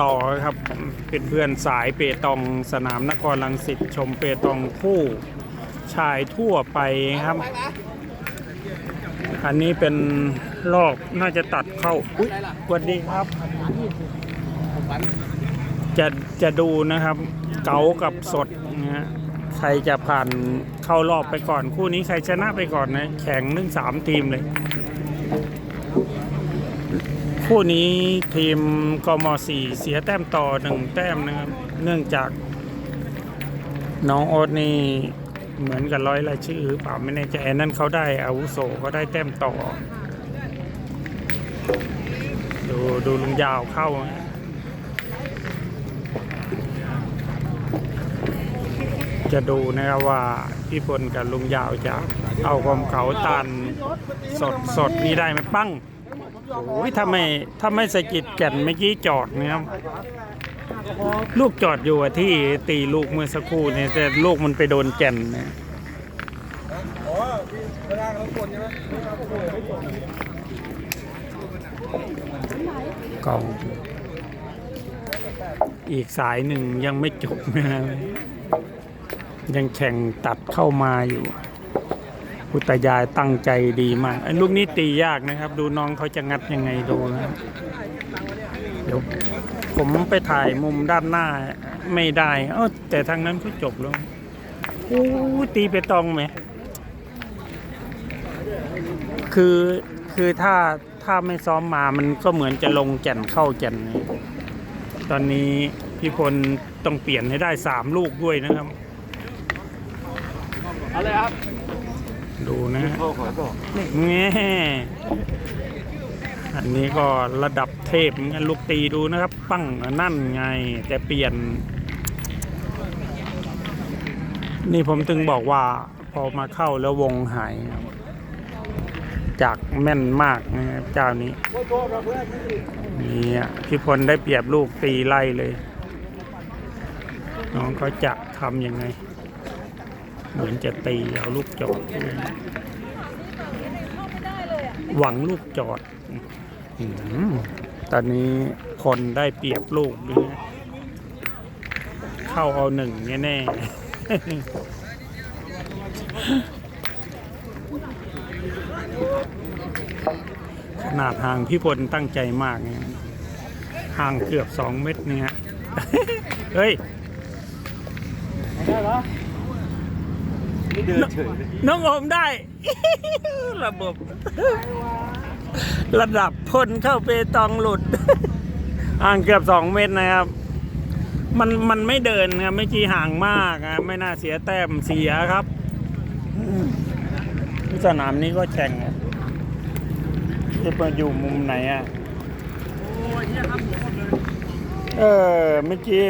ต่อครับเป็นเพื่อนสายเปตองสนามนครลังสิตชมเปตองคู่ชายทั่วไปครับ อันนี้เป็นรอบน่าจะตัดเข้าอุ๊ยสวัสดีครับ จะจะดูนะครับ เก๋ากับสดนะฮะใครจะผ่านเข้ารอบไปก่อน คู่นี้ใครชนะไปก่อนนะ แข่งหนึ่งสามทีมเลย คู่นี้ทีมกมสี่เสียแต้มต่อหนึ่งแต้มนะครับ เนื่องจาก น้องโอ๊ตนี่เหมือนกับร้อยรายชื่อหรือเปล่าไม่แน่ใจนั่นเขาได้อาวุโสเขาได้แต้มต่อ ดูดูลุงยาวเข้าจะดูนะครับว่าพี่พลกับลุงยาวจะเอาความเขาตันสดสดนี้ได้ไหมปั้ง โอ้ยถ้าไม่ถ้าไม่สะกิดแก่นเมื่อกี้จอดนะครับลูกจอดอยู่อะที่ตีลูกเมื่อสักครู่เนี่ยแต่ลูกมันไปโดนแก่นนี่ยกองอีกสายหนึ่งยังไม่จบนะยังแข่งตัดเข้ามาอยู่ พุทธยายตั้งใจดีมากลูกนี้ตียากนะครับ ดูน้องเขาจะงัดยังไงดูนะเดี๋ยวผมไปถ่ายมุมด้านหน้าไม่ได้เออแต่ทางนั้นก็จบแล้วโอ้ตีไปตองไหม คือคือถ้าถ้าไม่ซ้อมมามันก็เหมือนจะลงแก่นเข้าแก่น ตอนนี้พี่พลต้องเปลี่ยนให้ได้สามลูกด้วยนะครับ เอาเลยครับ ดูนะโอ้ขอบอกแง่อันนี้ก็ระดับเทพเหมือนลูกตีดูนะครับ ปั้งนั่นไง แต่เปลี่ยน นี่ผมถึงบอกว่าพอมาเข้าแล้ววงหาย จากแม่นมากนะครับเจ้านี้นี่อะพี่พลได้เปรียบลูกตีไล่เลย น้องเขาจะทำยังไง เหมือนจะตีเอาลูกจอด หวังลูกจอดอตอนนี้พลได้เปรียบลูกด้วยเข้าเอาหนึ่งแน่ๆขนาดห่างพี่พลตั้งใจมากเนี่ยห่างเกือบสองเมตรเนี่ยเฮ้ยได้เหรอ นี่เดินเฉยเลยน้องโอมได้ ระบบ ระดับพ่นเข้าเปตองหลุดห่างเกือบสองเมตรนะครับ มันมันไม่เดินครับไม่จีห่างมากนะไม่น่าเสียแต้มเสียครับอืมสนามนี้ก็แข่งอะจะมาอยู่มุมไหนอะเออเมื่อกี้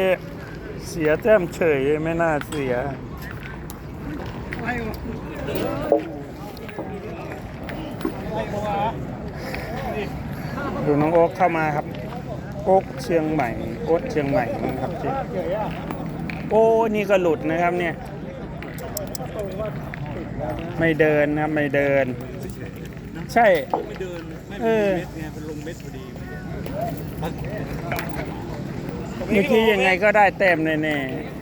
เสียแต้มเฉยไม่น่าเสีย ดูน้องโอ๊กเข้ามาครับ โอ๊กเชียงใหม่ โอ๊กเชียงใหม่นะครับจีโอ้นี่ก็หลุดนะครับเนี่ย ไม่เดินนะครับไม่เดิน ใช่ ไม่เดิน ไม่เม็ดไงเป็นลงเม็ดพอดีเมื่อกี้ยังไงก็ได้แต้มแน่ๆ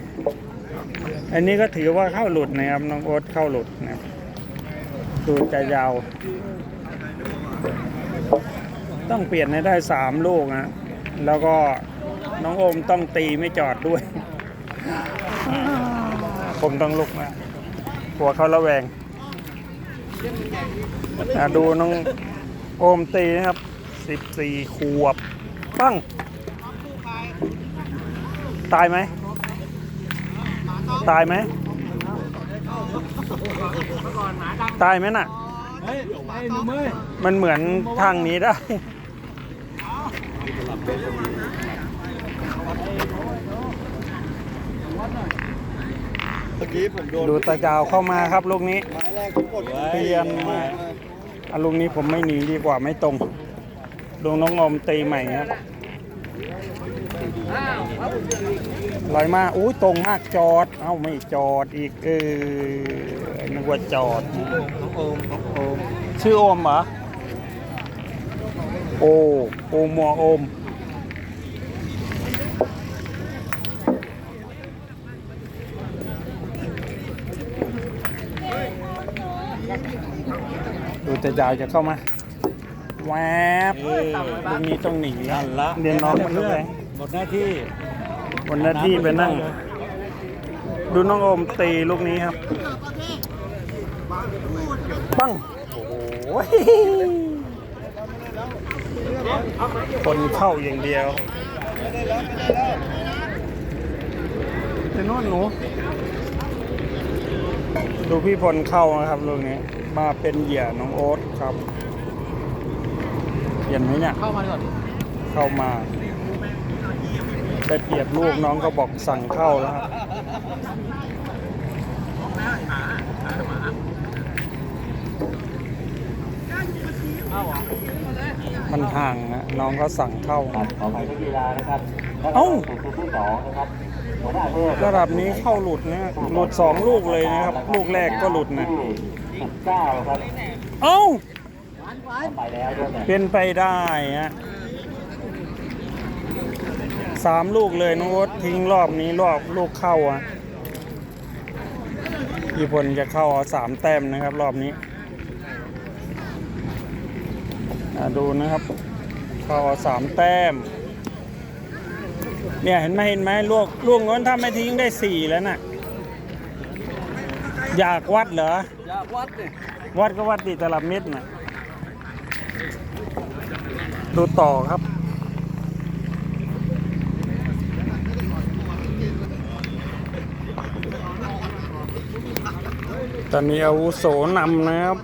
อันนี้ก็ถือว่าเข้าหลุดนะครับน้องโอ๊ตเข้าหลุดนะครับดูจะยาว ต้องเปลี่ยนให้ได้สามลูกนะแล้วก็น้องโอมต้องตีไม่จอดด้วย ผมต้องลุกนะหัวเขาระแวงดูน้องโอมตีนะครับสิบสี่ขวบ ปั้ง ตายไหม ตายไหมตายไหมน่ะ มันเหมือนทางนี้ได้ ดูตาจาวเข้ามาครับลูกนี้ไม้แรมกดไว้เปลี่ยนมาอะลูกนี้ผมไม่หนีดีกว่าไม่ตรงดูน้องอมตีใหม่ครับ ลอยมาอุ้ยตรงมากจอด เอ้าไม่จอดอีกเออนึกว่าจอดโอมโอมชื่อโอมเหรอโอโอมัวโอมดูแต่ดาวจะเข้ามาแวบตรงนี้ต้องหนีนั่นละเรียนน้องมันเลื่ยหมดหน้าที่ วันหน้าที่ไปนั่ง ดูน้องโอมตีลูกนี้ครับ ปังโอ้โหคนเข้าอย่างเดียวไปโน่นหนู ดูพี่พลเข้านะครับลูกนี้ มาเป็นเหยื่อน้องโอ๊ตครับเห็นไหมเนี่ย เข้ามาก่อนเข้ามา ได้เปรียบลูกน้องก็บอกสั่งเข้าแล้วครับเข้าเหรอมันห่างนะน้องก็สั่งเข้าครับขอไปที่กีฬานะครับเอ้าสู่คู่ที่สองนะครับหัวหน้าเทพระดับนี้เข้าหลุดนะหลุดสองลูกเลยนะครับ ลูกแรกก็หลุดนะที่สิบเก้าครับเอ้าไปแล้วด้วยนะเป็นไปได้ฮะ สามลูกเลยน้องโอ๊ตทิ้งรอบนี้รอบลูกเข้าอะญี่ปุ่นจะเข้าเอาสามแต้มนะครับ รอบนี้อะดูนะครับ เข้าเอาสามแต้ม เนี่ยเห็นไหมเห็นไหมลูกลูกนั้นถ้าไม่ทิ้งได้สี่แล้วน่ะอยากวัดเหรออยากวัดเนี่ยวัดก็วัดติตลับเม็ดน่ะดูต่อครับ อนนี้อาวุโสนำนะครับ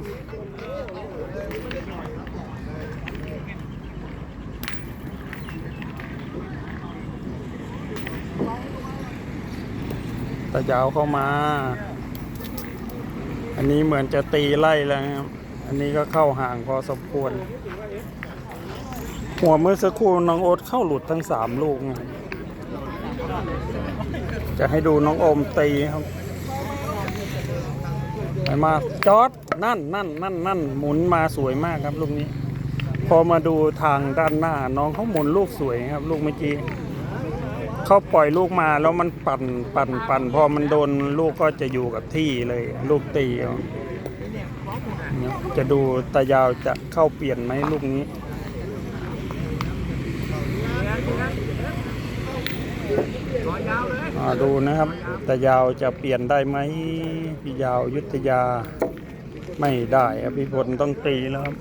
ตะยาวเข้ามา อันนี้เหมือนจะตีไล่แล้วครับ อันนี้ก็เข้าห่างพอสมควร หัวเมื่อสักครู่น้องโอ๊ตเข้าหลุดทั้งสามลูก จะให้ดูน้องอมตีครับ ไปมาจอดนั่นนั่นนั่นนั่นหมุนมาสวยมากครับลูกนี้ พอมาดูทางด้านหน้าน้องเขาหมุนลูกสวยครับ ลูกเมื่อกี้เขาปล่อยลูกมาแล้วมันปั่นปั่นปั่นพอมันโดนลูกก็จะอยู่กับที่เลย ลูกตีเอาเนี่ยจะดูตายาวจะเข้าเปลี่ยนไหมลูกนี้าดูนะครับตายาวจะเปลี่ยนได้ไหมพี่ยาวยุทธยาไม่ได้ครับพี่พลต้องตีแล้วครับ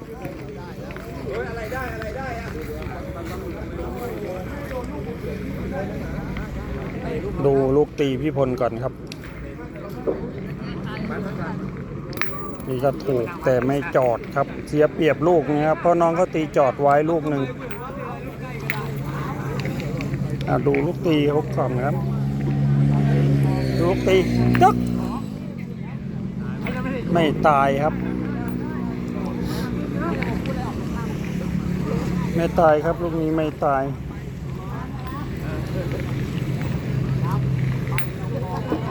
ดูลูกตีพี่พลก่อนครับนี่ก็ถูกแต่ไม่จอดครับ เสียเปรียบลูกนะครับ เพราะน้องเขาตีจอดไว้ลูกหนึ่งดูลูกตีเขาก่อนครับ ดูลูกตีจึ๊กไม่ตายครับ ไม่ตายครับ ลูกนี้ไม่ตาย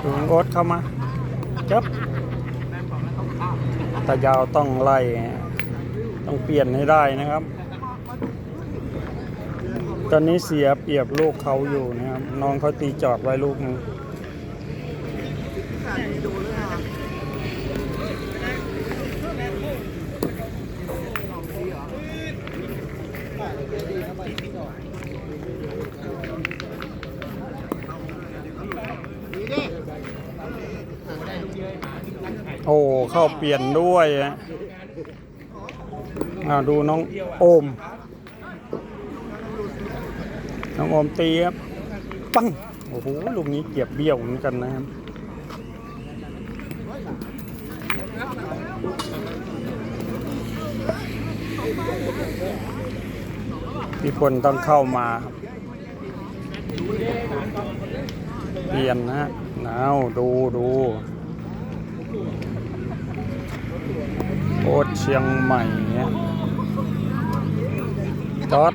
ถึงโอ๊ตเข้ามาจับตายาวต้องไล่ต้องเปลี่ยนให้ได้นะครับ ตอนนี้เสียเปรียบลูกเขาอยู่นะครับ น้องเขาตีจอดไว้ลูกหนึง โอ้เข้าเปลี่ยนด้วยอะอ่าดูน้องโอม น้องโอมตีครับ ปัง โอ้โหลูกนี้เกียบเบี้ยวเหมือนกันนะครับ พี่พลต้องเข้ามาเปลี่ยนนะฮะเอาดูดูโคตรเชียงใหม่เนี่ยจอด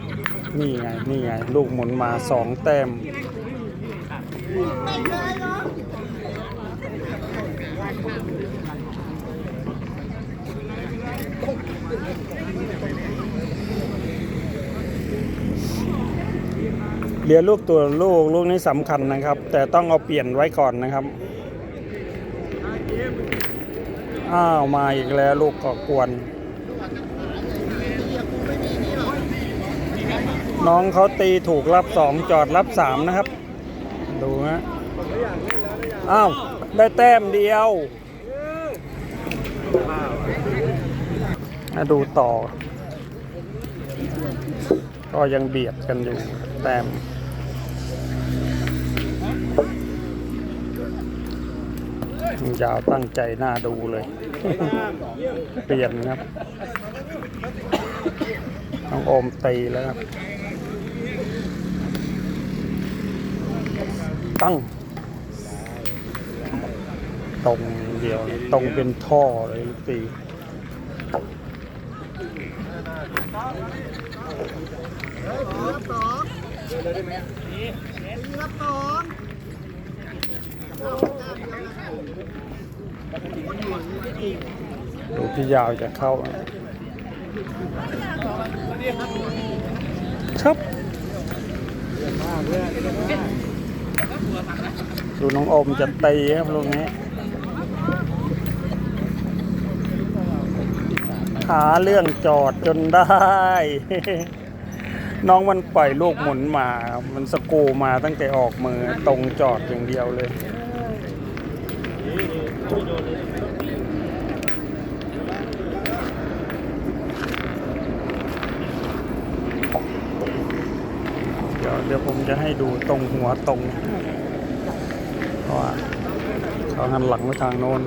นี่ไง นี่ไง ลูกหมุนมาสองแต้ม เรือลูกตัวลูกลูกนี้สำคัญนะครับ แต่ต้องเอาเปลี่ยนไว้ก่อนนะครับอ้าวมาอีกแล้วลูกก่อกวน น้องเขาตีถูกรับสองจอดรับสามนะครับ ดูฮะอ้าวได้แต้มเดียวมาดูต่อ ก็ยังเบียดกันอยู่แต้ม ยาวตั้งใจหน้าดูเลย เปลี่ยนครับน้องโอมตีแล้วครับ ตั้ง ตรงเดียว ตรงเป็นท่อเลยตี ดูพี่ยาวจะเข้าครับดูน้องอมจะตีครับลูกนี้ หาเรื่องจอดจนได้ น้องมันปล่อยลูกหมุนมา มันสกูมาตั้งแต่ออกมือตรงจอดอย่างเดียวเลย เดี๋ยวเดี๋ยวผมจะให้ดูตรงหัวตรงเพราะว่าเขาหันหลังไปทางโน้น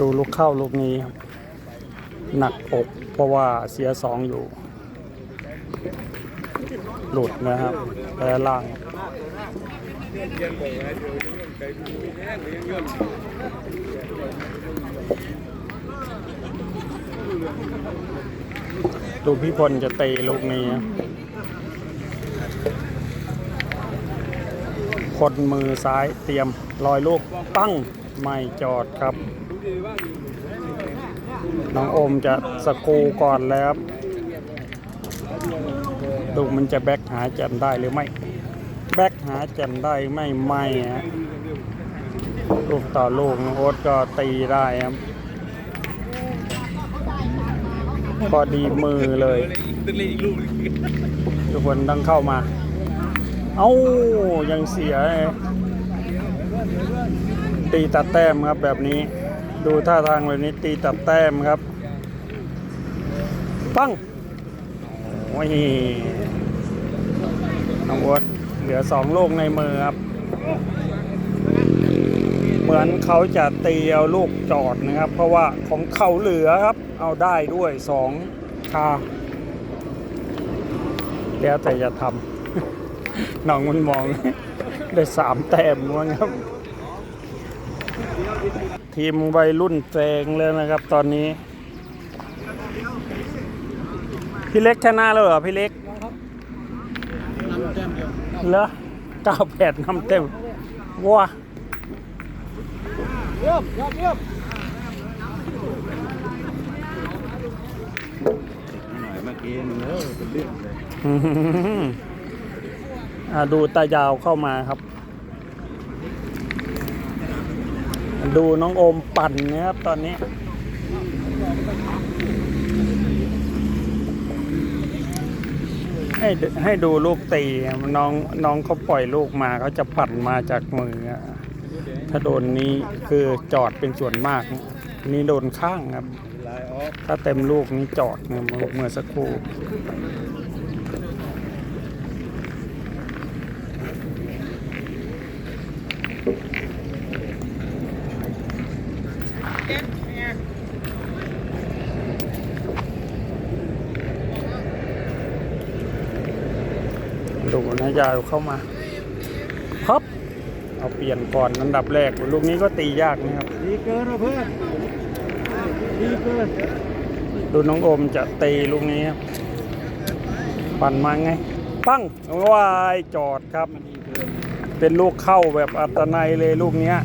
ดูลูกเข้าลูกนี้ครับหนักอกเพราะว่าเสียสองอยู่ หลุดนะครับแปรล่างดูพี่พลจะตีลูกนี้ คนมือซ้ายเตรียมลอยลูกตั้ง ไม่จอดครับ น้องโอมจะสกูก่อนแล้วครับดูมันจะแบกหาแจันได้หรือไม่ แบกหาแจันได้ไม่ไม่ฮะลูกต่อลูกน้องโอ๊ตก็ตีได้ครับพอดีมือเลยทุกคนต้องเข้ามา เอ้ายังเสียตีตัดแต้มครับแบบนี้ ดูท่าทางแบบนี้ตีตัดแต้มครับ ปังโอ้ยน้องโอ๊ตเหลือสองลูกในมือครับ เหมือนเขาจะตีเอาลูกจอดนะครับ เพราะว่าของเขาเหลือครับ เอาได้ด้วยสองคาแล้วแต่จะทำน้องมันมอง ได้สามแต้มมั้งครับ ทีมวัยรุ่นแซงเลยนะครับ ตอนนี้ พี่เล็กชนะแล้วเหรอพี่เล็กเหรอเก้าแปดนำเต็มว้าเยี่ยมยอดเยี่ยมอื้อหืออ่าดูตายาวเข้ามาครับ ดูน้องโอมปั่นนะครับตอนนี้ ให้ให้ดูลูกตีน้องน้องเขาปล่อยลูกมาเขาจะปั่นมาจากมือ ถ้าโดนนี้คือจอดเป็นส่วนมาก นี่โดนข้างครับ ถ้าเต็มลูกนี้จอดเมื่อเมื่อสักครู่ ยาวเข้ามาพับเอาเปลี่ยนก่อนอันดับแรกลูกนี้ก็ตียากนะครับดีเกินเพื่อนดีเกินดูน้องอมจะตีลูกนี้ครับปั่นมาไง ปั้งวายจอดครับ เป็นลูกเข้าแบบอัตนัยเลยลูกเนี้ย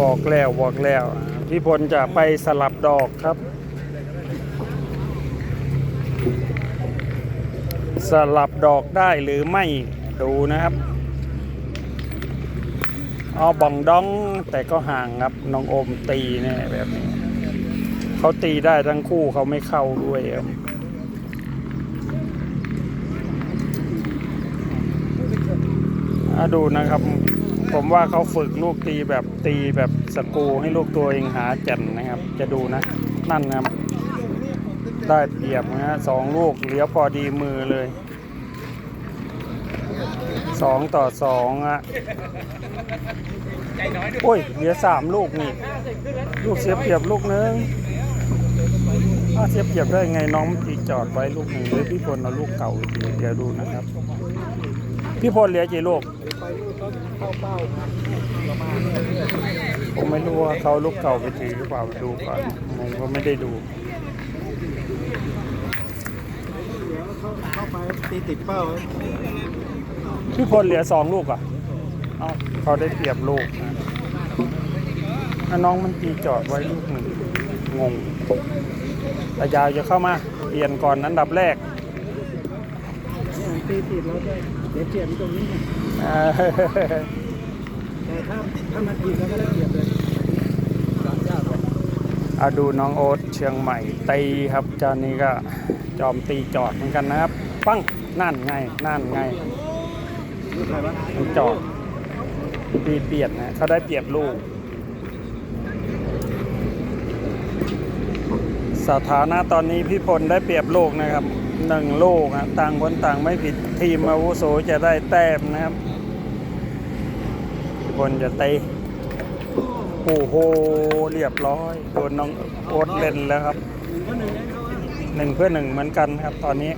บอกแล้วบอกแล้วพี่พลจะไปสลับดอกครับ สลับดอกได้หรือไม่ดูนะครับเอาบองดองแต่ก็ห่างครับน้องโอมตีเนี่ยแบบนี้เขาตีได้ทั้งคู่เขาไม่เข้าด้วยครับดูนะครับ ผมว่าเขาฝึกลูกตีแบบตีแบบสกูให้ลูกตัวเองหาแก่นนะครับ จะดูนะ นั่นนะครับ ได้เปรียบนะฮะสองลูกเหลียวพอดีมือเลยสองต่อสองอะโอ้ยเหลือสามลูกนี่ ลูกเสียเปรียบลูกนึงอ้าเสียเปรียบได้ไงน้องตีจอดไว้ลูกหนึ่งหรือพี่พลเอาลูกเก่าไปตีเดี๋ยวดูนะครับ พี่พลเหลือกี่ลูกผมไม่รู้ว่าเขาลูกเก่าไปถือหรือเปล่าดูก่อนผมก็ไม่ได้ดู เข้าไป ตีติดเป้าพี่พลเหลือสองลูกอะเอ้าเขาได้เปรียบลูกนะอะน้องมันตีจอดไว้ลูกหนึ่งงงแต่ยาวจะเข้ามาเปลี่ยนก่อนอันดับแรกตีติดแล้วได้เดี๋ยวเปลี่ยนตรงนี้อ่าแต่ถ้าถ้ามันผิดแล้วก็ได้เปลี่ยนเลยสามยากกว่าเอาดูน้องโอ๊ตเชียงใหม่ตีครับเจ้านี้ก็ จอมตีจอดเหมือนกันนะครับ ปั้งนั่นไงนั่นไงมันจอดตีเปลี่ยนนะเขาได้เปรียบลูก สถานะตอนนี้พี่พลได้เปรียบลูกนะครับหนึ่งลูกนะต่างคนต่างไม่ผิดทีมอาวุโสจะได้แต้มนะครับพี่พลจะตีโอ้โห เรียบร้อยโดนน้องโอ๊ตเล่นแล้วครับ ก็หนึ่งได้เขาว่า หนึ่งเพื่อหนึ่งเหมือนกันครับตอนนี้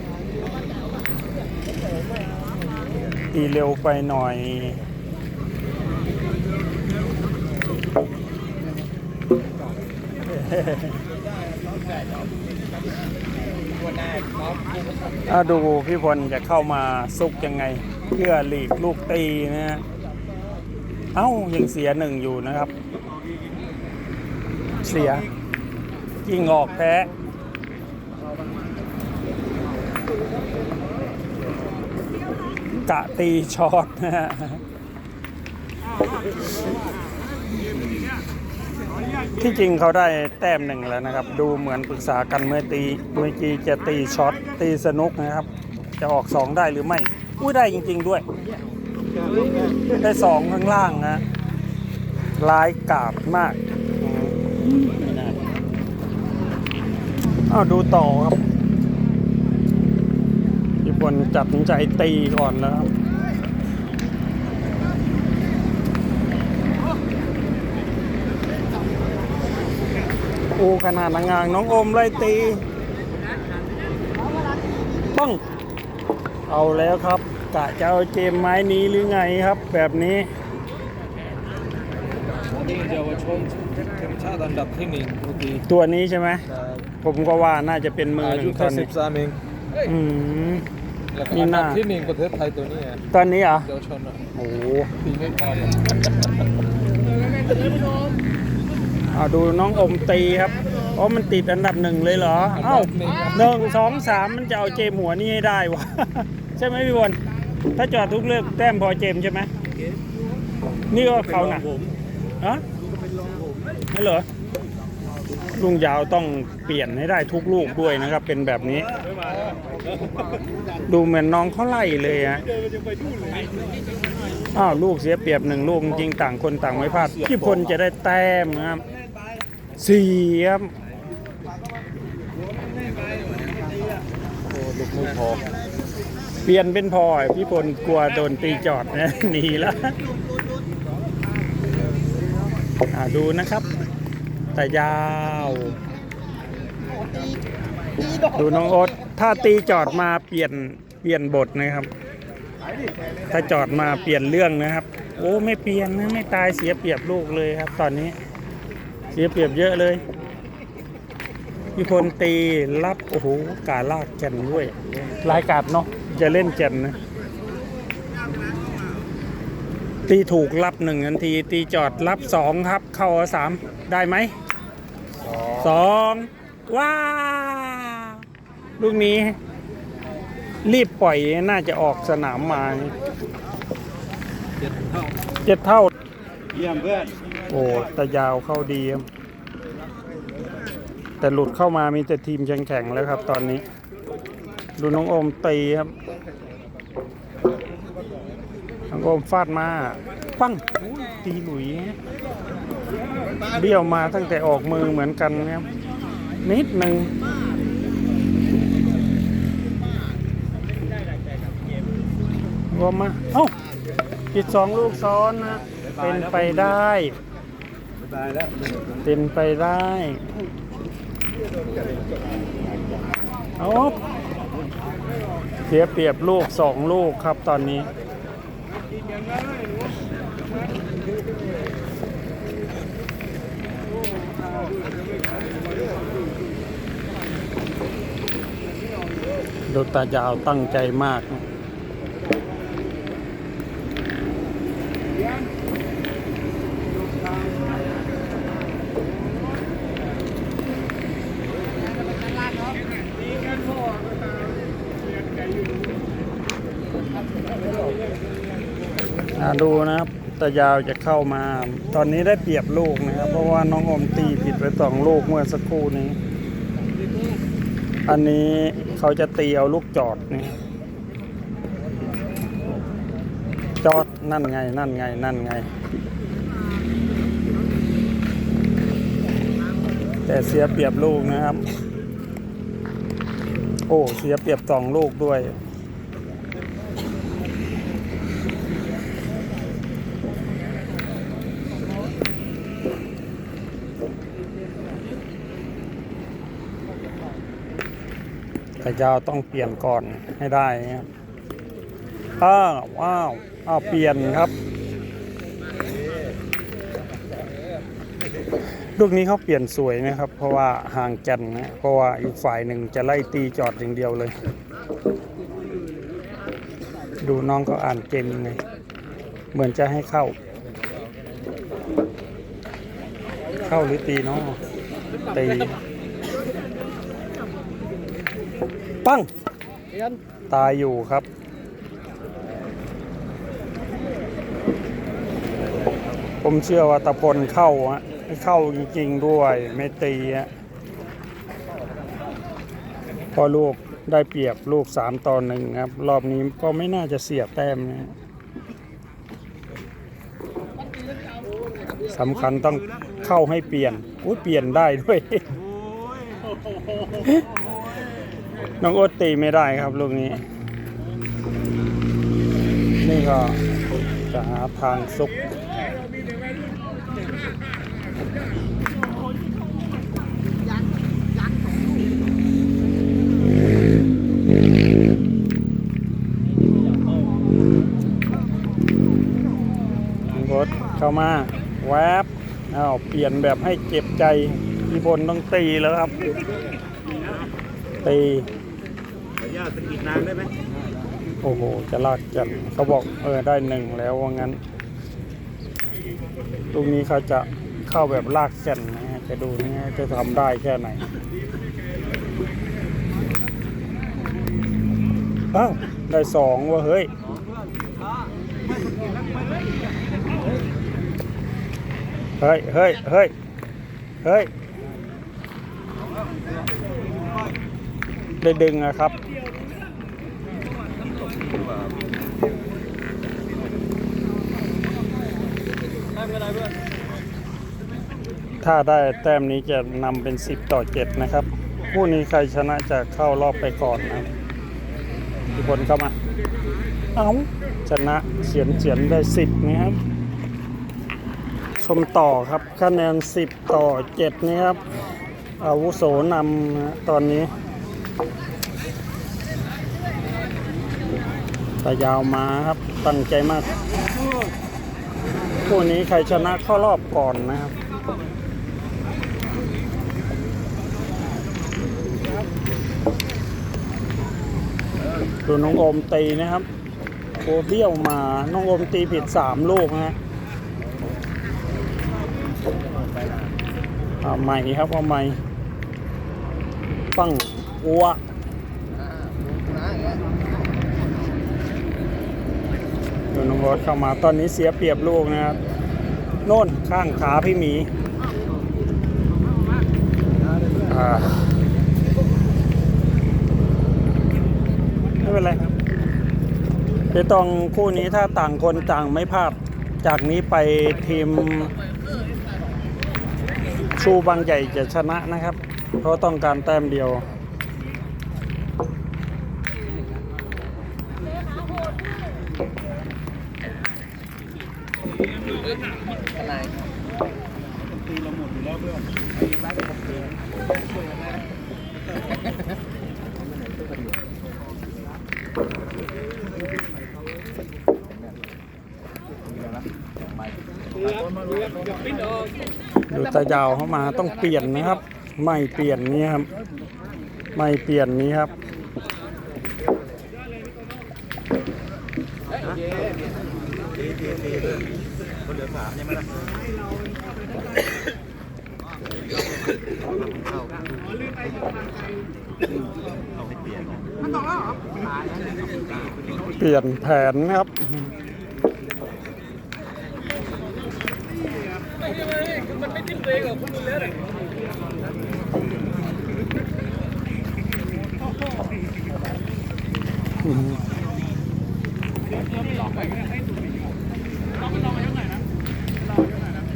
ตีเร็วไปหน่อยอาดูพี่พลจะเข้ามาซุกยังไง เพื่อหลีกลูกตีนะฮะ เอ้ายังเสียหนึ่งอยู่นะครับ เสียกิ่งออกแพ้ กะตีช็อตนะฮะที่จริงเขาได้แต้มหนึ่งแล้วนะครับ ดูเหมือนปรึกษากันเมื่อตีเมื่อกี้จะตีช็อตตีสนุกนะครับ จะออกสองได้หรือไม่อุ้ยได้จริง ๆด้วย ได้สองข้างล่างนะลายกาบมากอ้าวดูต่อครับ พี่พลจัดสินใจตีก่อนแล้วครับโอ้ขนาดนางงางน้องโอมไล่ตีป้องเอาแล้วครับกะจะเอาเจมไม้นี้หรือไงครับ แบบนี้นี่เยาวชนทีมชาติอันดับที่หนึ่งเมื่อกี้ตัวนี้ใช่ไหมผมก็ว่าน่าจะเป็นมืออาหยุนึ่งตแค่อนสินี้บสามเองอืม แล้วก็นี่อันน่าดับที่หนึ่งประเทศไทยตัวนี้อะตอนนี้เหรอ เยาวชนอะโอ้โหตีไม่พอเลยเอาดูน้องอมตีครับอ๋อมันติดอันดับหนึ่งเลยเหรอ เอ้าหนึ่งสองสามมันจะเอาเจมหัวนี่ให้ได้วะ ใช่ไหมพี่บอลถ้าจอดทุกเลือกแต้มพอเจมใช่ไหมนี่ก็เขาหนักฮะนั่นเหรอ ลุงยาวต้องเปลี่ยนให้ได้ทุกลูกด้วยนะครับ เป็นแบบนี้ ดูเหมือนน้องเขาไล่เลยฮะอ้าวลูกเสียเปรียบหนึ่งลูกจริงต่างคนต่างไม่พลาดพี่พลจะได้แต้มนะครับสี่ครับโอ้ลูกไม่พอเปลี่ยนเป็นพอยพี่พลกลัวโดนตีจอดนะหนีแล้วอ่าดูนะครับ แต่ยาว ดูน้องโอ๊ตถ้าตีจอดมาเปลี่ยนเปลี่ยนบทนะครับ ถ้าจอดมาเปลี่ยนเรื่องนะครับ โอ้ไม่เปลี่ยนนะไม่ตายเสียเปรียบลูกเลยครับ ตอนนี้ เสียเปรียบเยอะเลยพี่พลตีรับโอ้โหกาลากแก่นด้วยลายกาดเนาะจะเล่นแก่นนะตีถูกรับหนึ่งนที ตีจอดรับสองครับ เข้าสามได้ไหม สองสองว้าวลูกนี้ รีบปล่อยน่าจะออกสนามมาเจ็ดเท่าเจ็ดเท่าเยี่ยมเพื่อนโอ้ตะยาวเข้าดีครับแต่หลุดเข้ามามีแต่ทีมแข็งๆแล้วครับ ตอนนี้ ดูน้องโอมตีครับน้องโอมฟาดมา ปั้งอุ้ยตีหลุยฮะ เบี้ยวมาตั้งแต่ออกมือเหมือนกันนะครับ นิดหนึ่งรวมมา เอ้าปิดสองลูกซ้อนนะ เป็นไปได้บ๊ายบายแล้วเป็นไปได้เอาเสียเปรียบลูกสองลูกครับตอนนี้ ดูตายาวตั้งใจมากนะอ่าดูนะครับ ตายาวจะเข้ามา ตอนนี้ได้เปรียบลูกนะครับ เพราะว่าน้องอมตีผิดไปสองลูกเมื่อสักครู่นี้ อันนี้เขาจะตีเอาลูกจอดนี่จอดนั่นไง นั่นไง นั่นไง แต่เสียเปรียบลูกนะครับ โอ้ เสียเปรียบสองลูกด้วย แต่ยาวต้องเปลี่ยนก่อนให้ได้ครับอ้าวว้าวอ้าวเปลี่ยนครับ ลูกนี้เขาเปลี่ยนสวยนะครับ เพราะว่าห่างกันนะเพราะว่าอีกฝ่ายหนึ่งจะไล่ตีจอดอย่างเดียวเลย ดูน้องเขาอ่านเกมยังไงเหมือนจะให้เข้า เข้าหรือตีเนาะตี ปั้ง ตายอยู่ครับ ผมเชื่อว่าตะพลเข้าฮะเข้าจริงๆด้วยไม่ตีฮะพอลูกได้เปรียบลูกสามต่อหนึ่งครับ รอบนี้ก็ไม่น่าจะเสียแต้มนะสำคัญต้องเข้าให้เปลี่ยนอุ้ยเปลี่ยนได้ด้วย น้องโอ๊ตตีไม่ได้ครับลูกนี้ นี่ก็จะหาทางซุกน้องโอตเข้ามาแวบอ้าวเปลี่ยนแบบให้เจ็บใจพี่บนต้องตีแล้วครับตี ออนุญาตสกิดนางได้ไหมโอ้โห จะลากจันเขาบอกเออได้หนึ่งแล้วว่างั้นลูกนี้เขาจะเข้าแบบลากแก่นนะฮะจะดูนะฮะจะทำได้แค่ไหนอ้าวได้สองว่ะเฮ้ยเฮ้ยเฮ้ยเฮ้ยเฮ้ยได้ดึงอะครับ ถ้าได้แต้มนี้จะนำเป็น 10 ต่อ 7 นะครับผู้นี้ใครชนะจะเข้ารอบไปก่อนนะทุกคนเข้ามา เอาชนะเฉียนเฉียนได้ 10 นะครับ ชมต่อครับคะแนน 10 ต่อ 7 นะครับ อาวุโสนำนะตอนนี้ตายาวมาครับ ตั้งใจมาก คู่นี้ใครชนะเข้ารอบก่อนนะครับ ดูน้องอมตีนะครับโคเบี้ยวมา น้องอมตีผิดสามลูกฮะเอาใหม่ครับเอาใหม่ปังอัวดูน้องรถเข้ามาตอนนี้เสียเปรียบลูกนะครับโน่นข้างขาพี่หมีอ่า เป็นไรเดี๋ยวต้องคู่นี้ถ้าต่างคนต่างไม่พลาดจากนี้ไปทีม ชูบางใหญ่จะชนะนะครับ เพราะต้องการแต้มเดียว ตีเราหมดอยู่แล้วเพื่อนตีไล่ไปผมตีช่วยกันได้นะ ดูตา ยาวเข้ามาต้องเปลี่ยนนะครับ ไม่เปลี่ยนนี้ครับ ไม่เปลี่ยนนี้ครับคนเหลือสามใช่ไหมล่ะเปลี่ยนเปลี่ยนแผนนะครับ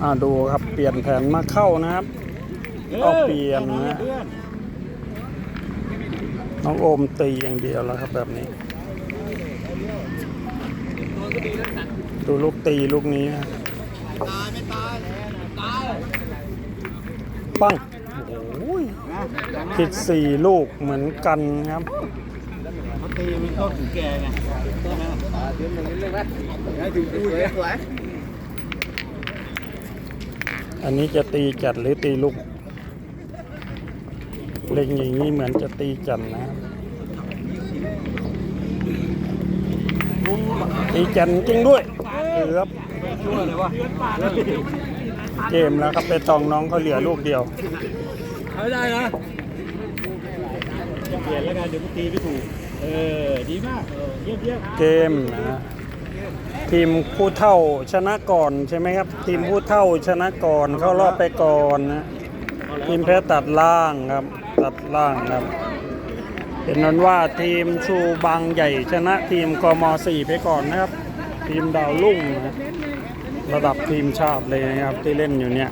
อ่าดูครับเปลี่ยนแผนมาเข้านะครับเอาเปลี่ยนนะเพื่อนน้องโอมตีอย่างเดียวแล้วครับแบบนี้ดูลูกตีลูกนี้นะ ปังโอ้ยผิดสี่ลูกเหมือนกันครับเขาตีมันเข้าถึงแกไงใช่ไหมล่ะเดี๋ยวมึงเรื่องไหมให้ถึงกูเลยสวยอันนี้จะตีจัดหรือตีลูกเล็งอย่างนี้เหมือนจะตีจันนะตีจันจริงด้วยเกือบช่ว เลยวะเกมแล้วครับไปตองน้องเขาเหลือลูกเดียวเอาได้นะจะเปลี่ยนแล้วกันเดี๋ยวกูตีไม่ถูกเออดีมากเออเยี่ยมเยี่ยมเกมนะฮะทีมผู้เท่าชนะก่อนใช่ไหมครับ ทีมผู้เท่าชนะก่อนเข้ารอบไปก่อนนะทีมแพ้ตัดล่างครับตัดล่างครับเป็นนั้นว่าทีมชูบางใหญ่ชนะทีมกม4ไปก่อนนะครับ ทีมดาวลุ่งนะ ระดับทีมชาติเลยนะครับที่เล่นอยู่เนี่ย